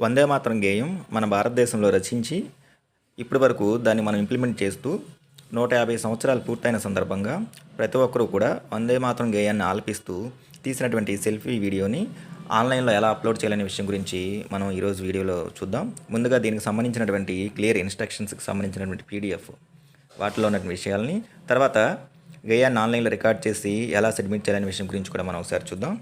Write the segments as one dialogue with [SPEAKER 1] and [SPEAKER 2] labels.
[SPEAKER 1] వందే మాత్రం గేయం మన భారతదేశంలో రచించి ఇప్పటి వరకు దాన్ని మనం ఇంప్లిమెంట్ చేస్తూ నూట యాభై సంవత్సరాలు పూర్తయిన సందర్భంగా ప్రతి ఒక్కరూ కూడా వందే మాత్రం గేయాన్ని ఆలపిస్తూ తీసినటువంటి సెల్ఫీ వీడియోని ఆన్లైన్లో ఎలా అప్లోడ్ చేయాలనే విషయం గురించి మనం ఈరోజు వీడియోలో చూద్దాం. ముందుగా దీనికి సంబంధించినటువంటి క్లియర్ ఇన్స్ట్రక్షన్స్కి సంబంధించినటువంటి పీడిఎఫ్ వాటిలో ఉన్నటువంటి విషయాల్ని తర్వాత గేయాన్ని ఆన్లైన్లో రికార్డ్ చేసి ఎలా సబ్మిట్ చేయాలనే విషయం గురించి కూడా మనం ఒకసారి చూద్దాం.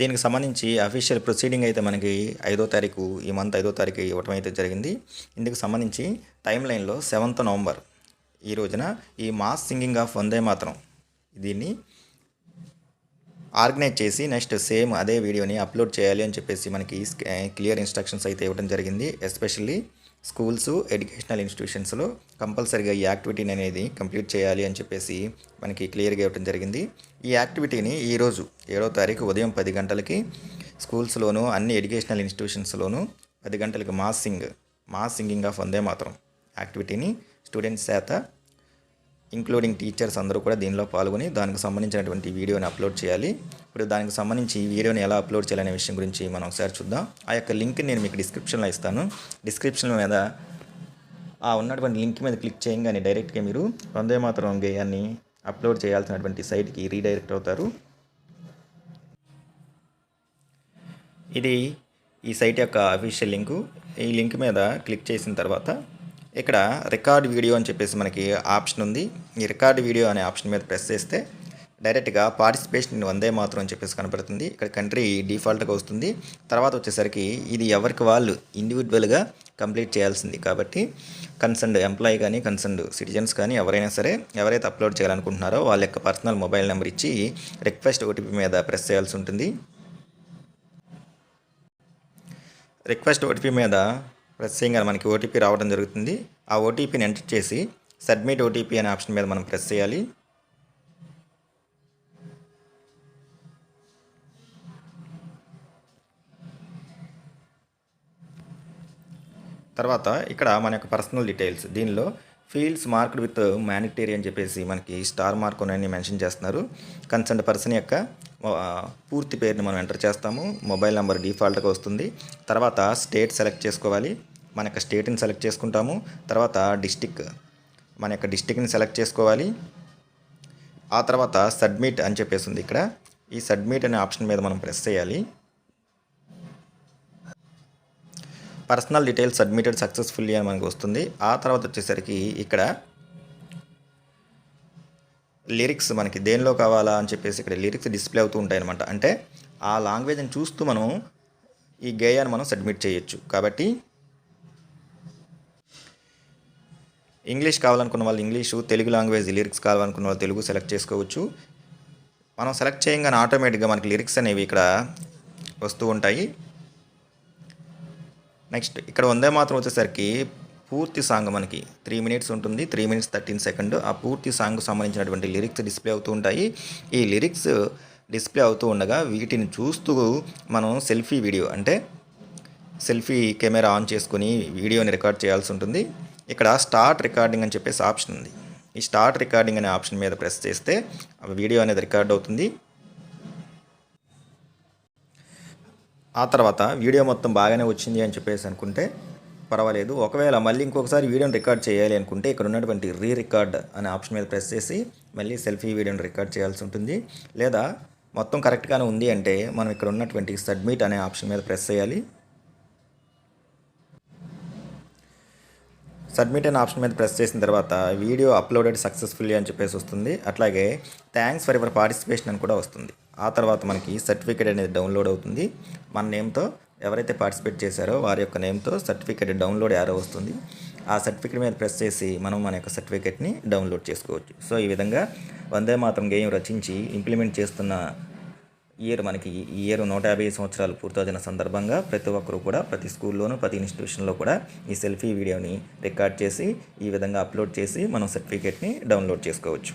[SPEAKER 1] దీనికి సంబంధించి అఫీషియల్ ప్రొసీడింగ్ అయితే మనకి ఐదో తారీఖు ఈ మంత్ ఐదో తారీఖు ఇవ్వటం అయితే జరిగింది. ఇందుకు సంబంధించి టైం లైన్లో సెవెంత్ నవంబర్ ఈ రోజున ఈ మాస్ సింగింగ్ ఆఫ్ వందే మాత్రం దీన్ని ఆర్గనైజ్ చేసి నెక్స్ట్ సేమ్ అదే వీడియోని అప్లోడ్ చేయాలి అని చెప్పేసి మనకి క్లియర్ ఇన్స్ట్రక్షన్స్ అయితే ఇవ్వడం జరిగింది. ఎస్పెషల్లీ స్కూల్స్ ఎడ్యుకేషనల్ ఇన్స్టిట్యూషన్స్లో కంపల్సరీగా ఈ యాక్టివిటీని అనేది కంప్లీట్ చేయాలి అని చెప్పేసి మనకి క్లియర్గా ఇవ్వడం జరిగింది. ఈ యాక్టివిటీని ఈరోజు ఏడో తారీఖు ఉదయం పది గంటలకి స్కూల్స్లోను అన్ని ఎడ్యుకేషనల్ ఇన్స్టిట్యూషన్స్లోను పది గంటలకి mass sing mass singing of Vande Mataram యాక్టివిటీని students చేత ఇంక్లూడింగ్ టీచర్స్ అందరూ కూడా దీనిలో పాల్గొని దానికి సంబంధించినటువంటి వీడియోని అప్లోడ్ చేయాలి. ఇప్పుడు దానికి సంబంధించి ఈ వీడియోని ఎలా అప్లోడ్ చేయాలనే విషయం గురించి మనం ఒకసారి చూద్దాం. ఆ యొక్క లింక్ నేను మీకు డిస్క్రిప్షన్లో ఇస్తాను. డిస్క్రిప్షన్ మీద ఆ ఉన్నటువంటి లింక్ మీద క్లిక్ చేయగానే డైరెక్ట్గా మీరు వందే మాత్రం గేయాన్ని అప్లోడ్ చేయాల్సినటువంటి సైట్కి రీడైరెక్ట్ అవుతారు. ఇది ఈ సైట్ యొక్క అఫీషియల్ లింకు. ఈ లింక్ మీద క్లిక్ చేసిన తర్వాత ఇక్కడ రికార్డ్ వీడియో అని చెప్పేసి మనకి ఆప్షన్ ఉంది. ఈ రికార్డ్ వీడియో అనే ఆప్షన్ మీద ప్రెస్ చేస్తే డైరెక్ట్గా పార్టిసిపేషన్ వందే మాత్రం అని చెప్పేసి కనపడుతుంది. ఇక్కడ కంట్రీ డిఫాల్ట్గా వస్తుంది. తర్వాత వచ్చేసరికి ఇది ఎవరికి వాళ్ళు ఇండివిజువల్గా కంప్లీట్ చేయాల్సింది. కాబట్టి కన్సర్న్డ్ ఎంప్లాయీ కానీ కన్సర్న్డ్ సిటిజన్స్ కానీ ఎవరైనా సరే ఎవరైతే అప్లోడ్ చేయాలనుకుంటున్నారో వాళ్ళ యొక్క పర్సనల్ మొబైల్ నెంబర్ ఇచ్చి రిక్వెస్ట్ ఓటీపీ మీద ప్రెస్ చేయాల్సి ఉంటుంది. రిక్వెస్ట్ ఓటీపీ మీద ప్రెస్ చేయగానే మనకి ఓటీపీ రావడం జరుగుతుంది. ఆ ఓటీపీని ఎంటర్ చేసి సబ్మిట్ ఓటీపీ అనే ఆప్షన్ మీద మనం ప్రెస్ చేయాలి. తర్వాత ఇక్కడ మన యొక్క పర్సనల్ డీటెయిల్స్ దీనిలో ఫీల్డ్స్ మార్క్డ్ విత్ మ్యానిటరీ అని చెప్పేసి మనకి స్టార్ మార్క్ అని మెన్షన్ చేస్తున్నారు. కన్సర్న్ పర్సన్ యొక్క పూర్తి పేరుని మనం ఎంటర్ చేస్తాము. మొబైల్ నెంబర్ డిఫాల్ట్గా వస్తుంది. తర్వాత స్టేట్ సెలెక్ట్ చేసుకోవాలి. మన యొక్క స్టేట్ని సెలెక్ట్ చేసుకుంటాము. తర్వాత డిస్టిక్ మన యొక్క డిస్టిక్ని సెలెక్ట్ చేసుకోవాలి. ఆ తర్వాత సబ్మిట్ అని చెప్పేసి ఉంది ఇక్కడ. ఈ సబ్మిట్ అనే ఆప్షన్ మీద మనం ప్రెస్ చేయాలి. పర్సనల్ డీటెయిల్స్ సబ్మిటెడ్ సక్సెస్ఫుల్లీ అని మనకు వస్తుంది. ఆ తర్వాత వచ్చేసరికి ఇక్కడ లిరిక్స్ మనకి దేనిలో కావాలా అని చెప్పేసి ఇక్కడ లిరిక్స్ డిస్ప్లే అవుతూ ఉంటాయి అనమాట అంటే ఆ లాంగ్వేజ్ని చూస్తూ మనం ఈ గేయాన్ని మనం సబ్మిట్ చేయొచ్చు. కాబట్టి ఇంగ్లీష్ కావాలనుకున్న వాళ్ళు ఇంగ్లీషు తెలుగు లాంగ్వేజ్ లిరిక్స్ కావాలనుకున్న వాళ్ళు తెలుగు సెలెక్ట్ చేసుకోవచ్చు. మనం సెలెక్ట్ చేయగానే ఆటోమేటిక్గా మనకి లిరిక్స్ అనేవి ఇక్కడ వస్తూ ఉంటాయి. నెక్స్ట్ ఇక్కడ వందే మాత్రం వచ్చేసరికి పూర్తి సాంగ్ మనకి త్రీ మినిట్స్ ఉంటుంది త్రీ మినిట్స్ థర్టీన్ సెకండ్. ఆ పూర్తి సాంగ్కు సంబంధించినటువంటి లిరిక్స్ డిస్ప్లే అవుతూ ఉంటాయి. ఈ లిరిక్స్ డిస్ప్లే అవుతూ ఉండగా వీటిని చూస్తూ మనం సెల్ఫీ వీడియో అంటే సెల్ఫీ కెమెరా ఆన్ చేసుకుని వీడియోని రికార్డ్ చేయాల్సి ఉంటుంది. ఇక్కడ స్టార్ట్ రికార్డింగ్ అని చెప్పేసి ఆప్షన్ ఉంది. ఈ స్టార్ట్ రికార్డింగ్ అనే ఆప్షన్ మీద ప్రెస్ చేస్తే వీడియో అనేది రికార్డ్ అవుతుంది. ఆ తర్వాత వీడియో మొత్తం బాగానే వచ్చింది అని చెప్పేసి అనుకుంటే పర్వాలేదు. ఒకవేళ మళ్ళీ ఇంకొకసారి వీడియోని రికార్డ్ చేయాలి అనుకుంటే ఇక్కడ ఉన్నటువంటి రీ రికార్డ్ అనే ఆప్షన్ మీద ప్రెస్ చేసి మళ్ళీ సెల్ఫీ వీడియోని రికార్డ్ చేయాల్సి ఉంటుంది. లేదా మొత్తం కరెక్ట్గానే ఉంది అంటే మనం ఇక్కడ ఉన్నటువంటి సబ్మిట్ అనే ఆప్షన్ మీద ప్రెస్ చేయాలి. సబ్మిట్ అనే ఆప్షన్ మీద ప్రెస్ చేసిన తర్వాత వీడియో అప్లోడెడ్ సక్సెస్ఫుల్లీ అని చెప్పేసి వస్తుంది. అట్లాగే థ్యాంక్స్ ఫర్ యువర్ పార్టిసిపేషన్ అని కూడా వస్తుంది. ఆ తర్వాత మనకి సర్టిఫికేట్ అనేది డౌన్లోడ్ అవుతుంది. మన నేమ్తో ఎవరైతే పార్టిసిపేట్ చేశారో వారి యొక్క నేమ్తో సర్టిఫికేట్ డౌన్లోడ్ యారో వస్తుంది. ఆ సర్టిఫికేట్ మీద ప్రెస్ చేసి మనం మన యొక్క సర్టిఫికేట్ని డౌన్లోడ్ చేసుకోవచ్చు. సో ఈ విధంగా వందే మాత్రం గేయం రచించి ఇంప్లిమెంట్ చేస్తున్న ఇయర్ మనకి ఈ ఇయర్ నూట యాభై సంవత్సరాలు పూర్తవుతున్న సందర్భంగా ప్రతి ఒక్కరు కూడా ప్రతి స్కూల్లోనూ ప్రతి ఇన్స్టిట్యూషన్లో కూడా ఈ సెల్ఫీ వీడియోని రికార్డ్ చేసి ఈ విధంగా అప్లోడ్ చేసి మనం సర్టిఫికేట్ని డౌన్లోడ్ చేసుకోవచ్చు.